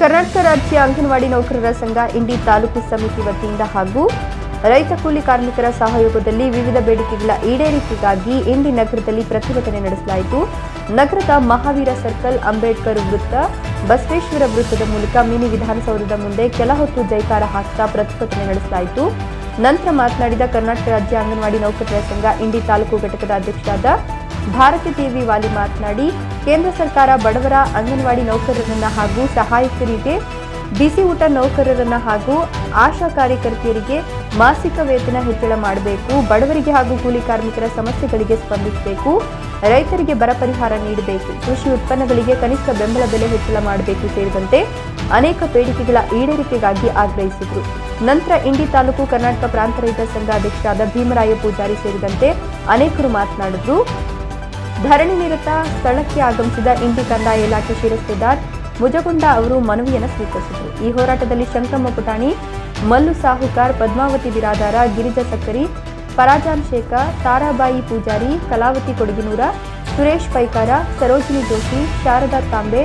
ಕರ್ನಾಟಕ ರಾಜ್ಯ ಅಂಗನವಾಡಿ ನೌಕರರ ಸಂಘ ಇಂಡಿ ತಾಲೂಕು ಸಮಿತಿ ವತಿಯಿಂದ ಹಾಗೂ ರೈತ ಕೂಲಿ ಕಾರ್ಮಿಕರ ಸಹಯೋಗದಲ್ಲಿ ವಿವಿಧ ಬೇಡಿಕೆಗಳ ಈಡೇರಿಕೆಗಾಗಿ ಇಂಡಿ ನಗರದಲ್ಲಿ ಪ್ರತಿಭಟನೆ ನಡೆಸಲಾಯಿತು. ನಗರದ ಮಹಾವೀರ ಸರ್ಕಲ್, ಅಂಬೇಡ್ಕರ್ ವೃತ್ತ, ಬಸವೇಶ್ವರ ವೃತ್ತದ ಮೂಲಕ ಮಿನಿ ವಿಧಾನಸೌಧದ ಮುಂದೆ ಕೆಲ ಹೊತ್ತು ಜೈಕಾರ ಹಾಕ್ತಾ ಪ್ರತಿಭಟನೆ ನಡೆಸಲಾಯಿತು. ನಂತರ ಮಾತನಾಡಿದ ಕರ್ನಾಟಕ ರಾಜ್ಯ ಅಂಗನವಾಡಿ ನೌಕರರ ಸಂಘ ಇಂಡಿ ತಾಲೂಕು ಘಟಕದ ಅಧ್ಯಕ್ಷರಾದ ಭಾರತಿ ಟಿವಿ ವಾಲಿ ಮಾತನಾಡಿ, ಕೇಂದ್ರ ಸರ್ಕಾರ ಬಡವರ ಅಂಗನವಾಡಿ ನೌಕರರನ್ನ ಹಾಗೂ ಸಹಾಯಕರಿಗೆ, ಬಿಸಿ ಊಟ ನೌಕರರನ್ನ ಹಾಗೂ ಆಶಾ ಕಾರ್ಯಕರ್ತೆಯರಿಗೆ ಮಾಸಿಕ ವೇತನ ಹೆಚ್ಚಳ ಮಾಡಬೇಕು, ಬಡವರಿಗೆ ಹಾಗೂ ಕೂಲಿ ಕಾರ್ಮಿಕರ ಸಮಸ್ಯೆಗಳಿಗೆ ಸ್ಪಂದಿಸಬೇಕು, ರೈತರಿಗೆ ಬರ ಪರಿಹಾರ ನೀಡಬೇಕು, ಕೃಷಿ ಉತ್ಪನ್ನಗಳಿಗೆ ಕನಿಷ್ಠ ಬೆಂಬಲ ಬೆಲೆ ಹೆಚ್ಚಳ ಮಾಡಬೇಕು ಸೇರಿದಂತೆ ಅನೇಕ ಬೇಡಿಕೆಗಳ ಈಡೇರಿಕೆಗಾಗಿ ಆಗ್ರಹಿಸಿದರು. ನಂತರ ಇಂಡಿ ತಾಲೂಕು ಕರ್ನಾಟಕ ಪ್ರಾಂತ ರೈತ ಸಂಘ ಅಧ್ಯಕ್ಷರಾದ ಭೀಮರಾಯ ಪೂಜಾರಿ ಸೇರಿದಂತೆ ಅನೇಕರು ಮಾತನಾಡಿದ್ರು. ಧರಣಿ ನಿರತ ಸ್ಥಳಕ್ಕೆ ಆಗಮಿಸಿದ ಇಂಡಿ ಕಂದಾಯ ಇಲಾಖೆ ಶಿರಸ್ತೇದಾರ್ ಮುಜಗುಂಡ ಅವರು ಮನವಿಯನ್ನು ಸ್ವೀಕರಿಸಿದರು. ಈ ಹೋರಾಟದಲ್ಲಿ ಶಂಕರಮ್ಮ ಪುಟಾಣಿ, ಮಲ್ಲು ಸಾಹುಕಾರ್, ಪದ್ಮಾವತಿ ಬಿರಾದಾರ, ಗಿರಿಜಾ ಸಕ್ಕರಿ ಫರಾಜಾನ್ ಶೇಖ, ತಾರಾಬಾಯಿ ಪೂಜಾರಿ, ಕಲಾವತಿ ಕೊಡಗಿನೂರ, ಸುರೇಶ್ ಪೈಕಾರ, ಸರೋಜಿನಿ ಜೋಶಿ, ಶಾರದಾ ತಾಂಬೆ,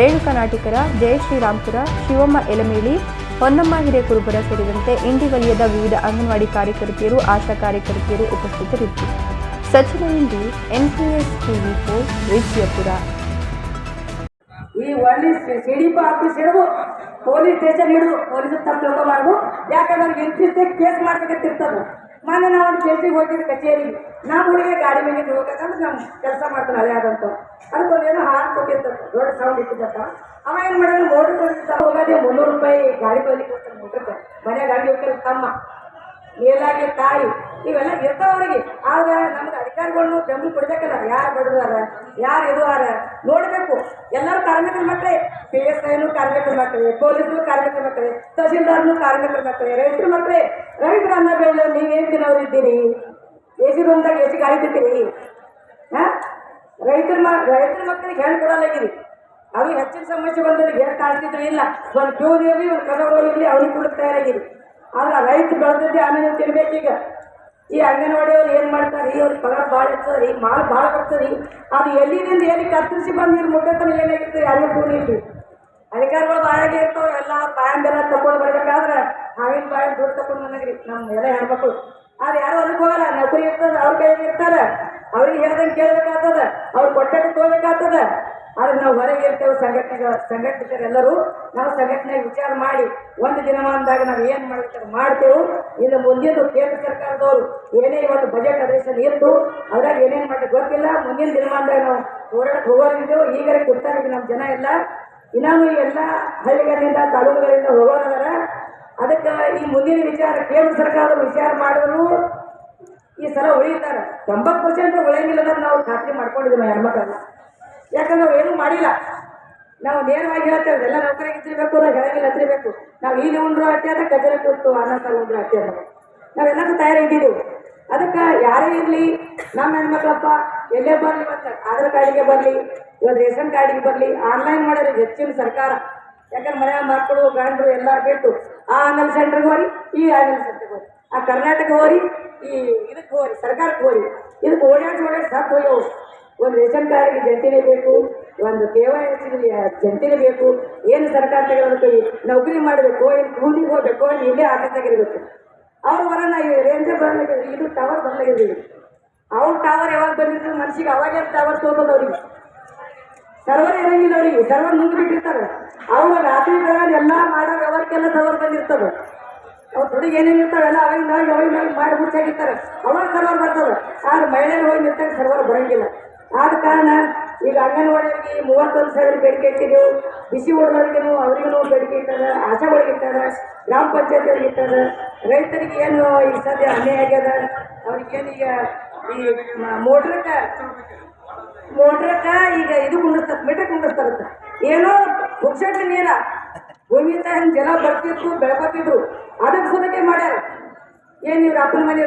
ರೇಣುಕಾ ನಾಟಿಕರ, ಜಯಶ್ರೀ ರಾಮ್ಪುರ, ಶಿವಮ್ಮ ಎಲಮೇಳಿ, ಹೊನ್ನಮ್ಮ ಹಿರೇಕುರುಬರ ಸೇರಿದಂತೆ ಇಂಡಿ ವಲಯದ ವಿವಿಧ ಅಂಗನವಾಡಿ ಕಾರ್ಯಕರ್ತೆಯರು, ಆಶಾ ಕಾರ್ಯಕರ್ತೆಯರು ಉಪಸ್ಥಿತರಿದ್ದರು. ಸಚಿವ Indi NPS TV four Vijayapura ಈ ಒಳ್ಳೆ ಸಿ ಡಿ ಪಿ ಆಫೀಸ್ ಹಿಡಿದು ಪೊಲೀಸ್ ಸ್ಟೇಷನ್ ಹಿಡಿದು ಪೊಲೀಸ್ ತಪ್ಪು ತಿಳ್ಕೊಬಾರ್ದು ಯಾಕಂದ್ರೆ ಅವ್ರಿಗೆ ಇಂತಿಷ್ಟೇ ಕೇಸ್ ಮಾಡ್ಬೇಕಂತಿರ್ತದೆ ಮೊನ್ನೆ ನಾವು ಒಂದು ಕೇಸಿಗೆ ಹೋಗಿದ್ದು ಕಚೇರಿಗೆ ನಮ್ಮ ಹುಡುಗಿ ಗಾಡಿ ಮೇಲೆ ಹೋಗ್ಬೇಕಂದ್ರೆ ನಾವು ಕೆಲಸ ಮಾಡ್ತಾನೆ ಹಳೆ ಆದಂತ ಅದಕ್ಕೊಂದು ಏನೋ ಹಾಲು ಕೊಟ್ಟಿರ್ತದೆ ದೊಡ್ಡ ಸೌಂಡ್ ಇಟ್ಟಿದ್ದಪ್ಪ ಅವ ಏನು ಮಾಡಿದ್ರೆ ಮೋಟ್ರ್ ಕೊಟ್ಟಿರ್ತಾನೆ ಹೋಗೋದೇ ಮುನ್ನೂರು ರೂಪಾಯಿ ಗಾಡಿ ಬಲ್ಲಿ ಕೊಡ್ತಾನೆ ಮೋಟ್ರಕ್ಕೆ ಮನೆ ಗಾಡಿ ಹೋಗ್ತಾರೆ ತಮ್ಮ ಮೇಲಾಗಿ ತಾಯಿ, ಇವೆಲ್ಲ ಇರ್ತಾವ್ರಿಗೆ. ಆದ್ರೆ ನಮ್ಗೆ ಅಧಿಕಾರಿಗಳನ್ನು ಬೆಂಬಲ ಕೊಡ್ಬೇಕಲ್ಲ, ಯಾರು ಬಡದಾರ ಯಾರು ಇರುವಾರ ನೋಡಬೇಕು. ಎಲ್ಲರೂ ಕಾರ್ಮಿಕರ ಮಕ್ಕಳೇ ಪಿ ಎಸ್ ಐನು ಕಾರ್ಮಿಕರ ಮಕ್ಕಳೇ ಪೊಲೀಸರು ಕಾರ್ಮಿಕರ ಮಕ್ಕಳೇ ತಹಸೀಲ್ದಾರ್ನು ಕಾರ್ಮಿಕರ ಮಕ್ಕಳೇ ರೈತರ ಮಕ್ಕಳೇ ರೈತರ ಅನ್ನ ಬೆಳೆ ನೀವೇನು ತಿನ್ನೋರಿದ್ದೀರಿ? ಎ ಸಿ ರೂಮ್ದಾಗ ಎ ಸಿ ಗಾಳಿ ತಿಂತೀರಿ ಹಾಂ? ರೈತರ ಮ, ರೈತರ ಮಕ್ಕಳಿಗೆ ಹೆಣ್ಣು ಕೊಡಲಾಗಿರಿ ಅವ್ರಿಗೆ ಹೆಚ್ಚಿನ ಸಮಸ್ಯೆ ಬಂದವ್ರಿಗೆ ಏನು ಕಾಣಿಸ್ತಿದ್ರು ಇಲ್ಲ. ಒಂದು ಕ್ಯೂರಿಯಲ್ಲಿ ಒಂದು ಇರಲಿ ಅವ್ರಿಗೆ ಕೊಡಕ್ಕೆ ತಯಾರಾಗಿರಿ ಆದ್ರೆ ರೈತ ಬೆಳೆದಿದ್ದೆ ಆಮೇಲೆ ತಿನ್ಬೇಕೀಗ. ಈ ಅಂಗನವಾಡಿಯವ್ರು ಏನು ಮಾಡ್ತಾರೆ? ರೀ ಅವ್ರಿಗೆ ಪಗಾರ ಭಾಳ ಇರ್ತದೆ ರೀ ಮಾಲ್ ಭಾಳ ಬರ್ತದೆ. ರೀ ಅದು ಎಲ್ಲಿದಿಂದ ಎಲ್ಲಿ ಕತ್ತರಿಸಿ ಬಂದು ನೀರು ಮುಟ್ಟತನ ಏನಾಗಿತ್ತು? ಯಾರಿಗೂ ಕೂಡಿಲ್ರಿ ಅಧಿಕಾರಿಗಳು ಬಾಯಾಗೆ ಇರ್ತಾವೆ, ಎಲ್ಲ ಬಾಯಂದೆಲ್ಲ ತಗೊಂಡು ಬರ್ಬೇಕಾದ್ರೆ ಹಾವಿನ ಬಾಯಿ ದುಡ್ಡು ತಗೊಂಡು ನನಗ್ರಿ ನಮ್ಮ ಎಲ್ಲ ಹೆಣ್ಮಕ್ಳು. ಆದ್ರೆ ಯಾರು ಅದಕ್ಕೆ ಹೋಗಲ್ಲ, ನೌಕರಿ ಇರ್ತದ, ಅವ್ರ ಕೈಯಲ್ಲಿ ಇರ್ತಾರ. ಅವ್ರಿಗೆ ಹೇಳ್ದಂಗೆ ಕೇಳ್ಬೇಕಾಗ್ತದ, ಅವ್ರು ಕೊಟ್ಟಕ್ಕೆ ತಗೋಬೇಕಾಗ್ತದ ಆದ್ರೆ ನಾವು ಹೊರಗೆ ಇರ್ತೇವೆ ಸಂಘಟನೆಗಳ ಸಂಘಟಿತರೆಲ್ಲರೂ. ನಾವು ಸಂಘಟನೆ ವಿಚಾರ ಮಾಡಿ, ಒಂದು ದಿನಮಾನದಾಗ ನಾವು ಏನು ಮಾಡ್ತಾರೆ ಮಾಡ್ತೇವೆ. ಇನ್ನು ಮುಂದಿನ ಕೇಂದ್ರ ಸರ್ಕಾರದವರು ಏನೇ ಇವತ್ತು ಬಜೆಟ್ ಅಧಿವೇಶನ ಇತ್ತು, ಅದ್ರಾಗ ಏನೇನು ಮಾಡಿ ಗೊತ್ತಿಲ್ಲ. ಮುಂದಿನ ದಿನಮಾನದಾಗ ನಾವು ಹೋರಾಟಕ್ಕೆ ಹೋಗೋರಿದ್ದೇವೆ. ಈಗಲೇ ಕೊಡ್ತಾರೆ ನಮ್ಮ ಜನ ಎಲ್ಲ. ಇನ್ನೂ ಎಲ್ಲ ಹಳ್ಳಿಗಳಿಂದ, ತಾಲೂಕುಗಳಿಂದ ಹೋಗೋರದಾರ. ಅದಕ್ಕೆ ಈ ಮುಂದಿನ ವಿಚಾರ ಕೇಂದ್ರ ಸರ್ಕಾರದ ವಿಚಾರ ಮಾಡಿದ್ರು. ಈ ಸಲ ಉಳಿಯುತ್ತಾರೆ ತೊಂಬತ್ತು ಪರ್ಸೆಂಟ್ ಉಳಿಯಂಗಿಲ್ಲ ಅಂದ್ರೆ ನಾವು ಖಾತ್ರಿ ಮಾಡ್ಕೊಂಡಿದ್ದೀವಿ ಹೆಣ್ಮಕ್ಳನ್ನ. ಯಾಕಂದ್ರೆ ಅವ್ರು ಏನೂ ಮಾಡಿಲ್ಲ. ನಾವು ನೇರವಾಗಿ ಹೇಳ್ತೇವೆ, ಎಲ್ಲ ನೌಕರಿಗೆ ಹತ್ತಿರಬೇಕು ನಾವು ಹೇಳಂಗಿಲ್ಲ ಹತ್ತಿರಬೇಕು ನಾವು ಈಗ ಉಂಡ್ರು ಅಟ್ಟೆ ಅದ ಕಜಲೆ ಕೊಟ್ಟು ಅನ್ನ ಉಂಡ್ರು ಅಟ್ಟೆ ಅದ ನಾವೆಲ್ಲರೂ ತಯಾರಿದ್ದೀವಿ. ಅದಕ್ಕೆ ಯಾರೇ ಇರಲಿ, ನಮ್ಮ ಹೆಣ್ಮಕ್ಳಪ್ಪ ಎಲ್ಲೇ ಬರಲಿ ಮತ್ತು ಆಧಾರ್ ಕಾರ್ಡಿಗೆ ಬರಲಿ ಇವತ್ತು ರೇಷನ್ ಕಾರ್ಡಿಗೆ ಬರಲಿ ಆನ್ಲೈನ್ ಮಾಡೋದು ಹೆಚ್ಚಿನ ಸರ್ಕಾರ. ಯಾಕಂದ್ರೆ ಮನೆಯ ಮಕ್ಕಳು, ಗಂಡರು ಎಲ್ಲ ಬಿಟ್ಟು ಆ ಆನ್ಲೈನ್ ಸೆಂಟ್ರಿಗೆ ಹೋರಿ, ಈ ಆನ್ಲೈನ್ ಸೆಂಟ್ರಿಗೆ ಹೋರಿ. ಆ ಕರ್ನಾಟಕ ಹೋರಿ, ಈ ಇದಕ್ಕೆ ಹೋರಿ, ಸರ್ಕಾರಕ್ಕೆ ಹೋರಿ. ಇದಕ್ಕೆ ಓಡಾಡಿ ಓಡಾಡಿ ಸತ್ತು ಹೋಗ್ಯವು ಒಂದು ರೇಷನ್ ಕಾರ್ಡ್ಗೆ ಜಂಟಿನೇ ಬೇಕು, ಒಂದು ಕೆ ವೈ ಎಸ್ಗೆ ಜಂಟಿನೇ ಬೇಕು, ಏನು ಸರ್ಕಾರ ತೆಗೆದಕ್ಕೆ ನೌಕರಿ ಮಾಡಬೇಕು, ಏನು ಕೂಲಿಗೆ ಹೋಗ್ಬೇಕು, ಏನು ಇಲ್ಲೇ ಇರಬೇಕು ಅವ್ರು ಬರೋಣ ರೇಂಜರ್ ಬರಲಿಕ್ಕೆ ಇದು ಟವರ್ ಬರಲಾಗಿದೆ ಅವ್ರ ಟವರ್ ಯಾವಾಗ ಬಂದಿದ್ರು ಮನ್ಸಿಗೆ ಅವಾಗೇ ಟವರ್ ತೋರ್ತದ ಅವ್ರಿಗೆ. ಸರ್ವರ್ ಇರಂಗಿಲ್ಲ ಅವರಿಗೆ ಸರ್ವರ್ ಮುಂದೆ ಬಿಟ್ಟಿರ್ತಾರೆ ಅವ್ರು ರಾತ್ರಿ ಬೆಳಗ್ಗೆ ಎಲ್ಲ ಮಾಡೋ ವ್ಯವಹಾರಕ್ಕೆಲ್ಲ ಸರ್ವರ್ ಬಂದಿರ್ತದೆ. ಅವ್ರು ಹುಡುಗಿ ಏನೇನು ಇರ್ತಾವೆಲ್ಲ ಅವಾಗಿಂದ ಅವಾಗ ಮಾಡಿ ಮುಚ್ಚಾಗಿರ್ತಾರೆ ಅವಾಗ ಸರ್ವರ್ ಬರ್ತದೆ. ಆದ್ರೆ ಮಹಿಳೆಯರು ಹೋಗಿ ನಿಂತಾಗ ಸರ್ವರ್ ಬರಂಗಿಲ್ಲ. ಆದ ಕಾರಣ ಈಗ ಅಂಗನವಾಡಿಯವರಿಗೆ ಮೂವತ್ತೊಂದು ಸಾವಿರ ಬೇಡಿಕೆ ಇಟ್ಟಿದ್ದೆವು ಬಿಸಿ ಉಳಿದವ್ರಿಗೂ ಅವರಿಗೂ ಬೇಡಿಕೆ ಇಟ್ಟಾರ ಆಶಾಗಳಿಗೆ ಇಟ್ಟಾರ ಗ್ರಾಮ ಪಂಚಾಯತಿಯವ್ರಿಗೆ ಇಟ್ಟಾರ ರೈತರಿಗೆ ಏನು ಈಗ ಸದ್ಯ ಅನ್ಯಾಯ ಆಗ್ಯದ? ಅವ್ರಿಗೇನು ಈಗ ಈ ಮೋಟ್ರಕ್ಕೆ, ಮೋಟ್ರಕ್ಕ ಈಗ ಇದು ಕುಂಡಿಸ್ತಾರೆ ಮೀಟರ್ ಕುಂಡಿಸ್ತಾರಂತ ಏನೋ ಪುಕ್ಷಟ್ಟ ನೀರ, ಭೂಮಿಯಿಂದ ಹೆಂಗೆ ಜನ ಬರ್ತಿತ್ತು ಬೆಳ್ಕೊತಿದ್ರು ಅದಕ್ಕೆ ಸುಲಭೆ ಮಾಡ್ಯಾರ. ಏನು ಇವ್ರ ಅಪ್ಪನ ಮನೆ